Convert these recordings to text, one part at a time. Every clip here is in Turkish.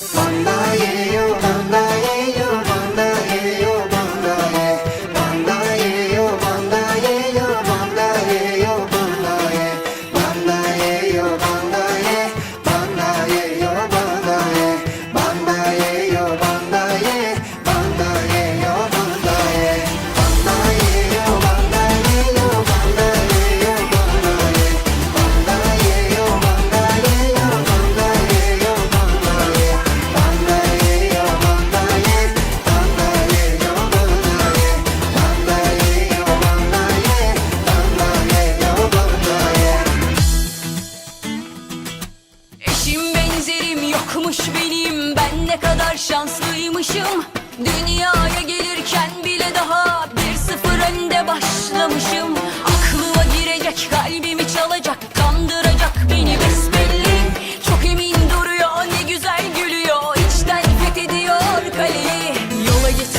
만나예요 만나예요 suç benim? Ben ne kadar şanslıymışım. Dünyaya gelirken bile daha Bir sıfır önde başlamışım. Aklıma girecek kalbimi çalacak Kandıracak beni besbelli. Çok emin duruyor ne güzel gülüyor. İçten fethediyor kaleyi. Yola geç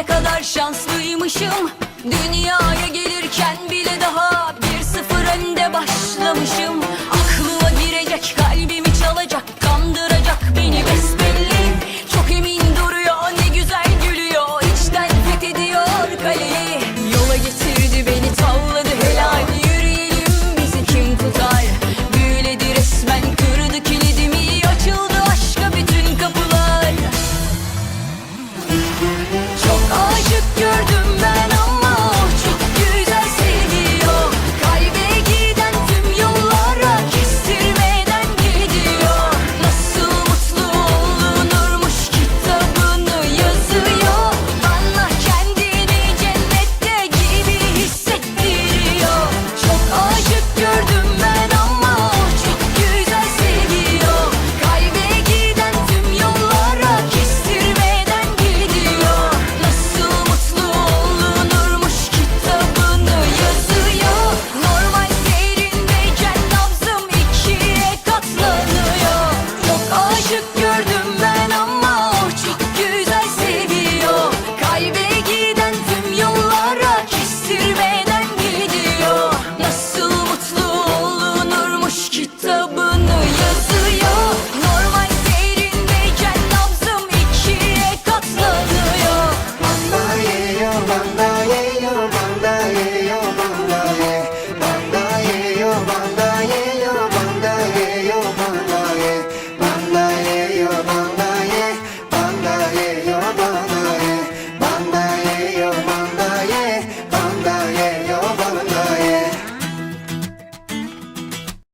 Ne kadar şanslıymışım. Dünya